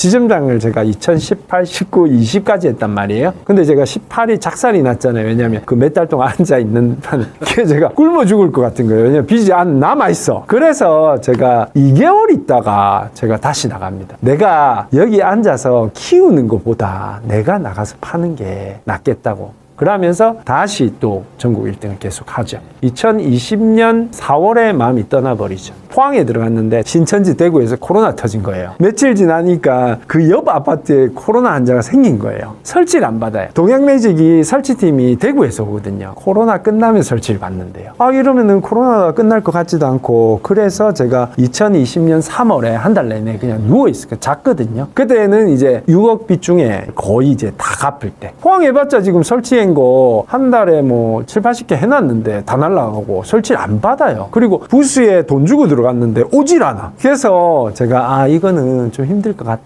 지점장을 제가 2018, 19, 20까지 했단 말이에요. 근데 제가 18이 작살이 났잖아요. 왜냐면 그 몇 달 동안 앉아 있는 한 그게 제가 굶어 죽을 것 같은 거예요. 왜냐면 빚이 안 남아 있어. 그래서 제가 2개월 있다가 제가 다시 나갑니다. 내가 여기 앉아서 키우는 것보다 내가 나가서 파는 게 낫겠다고. 그러면서 다시 또 전국 1등을 계속 하죠. 2020년 4월에 마음이 떠나버리죠. 포항에 들어갔는데 신천지 대구에서 코로나 터진 거예요. 며칠 지나니까 그 옆 아파트에 코로나 환자가 생긴 거예요. 설치를 안 받아요. 동양매직이 설치팀이 대구에서 오거든요. 코로나 끝나면 설치를 받는데요. 아 이러면은 코로나가 끝날 것 같지도 않고 그래서 제가 2020년 3월에 한 달 내내 그냥 누워 있을까 잤거든요. 그때는 이제 6억 빚 중에 거의 이제 다 갚을 때. 포항 해봤자 지금 설치한 거 한 달에 뭐 7, 80개 해놨는데 다 날라가고 설치를 안 받아요. 그리고 부스에 돈 주고 들어갔는데 오질 않아. 그래서 제가 아 이거는 좀 힘들 것 같다.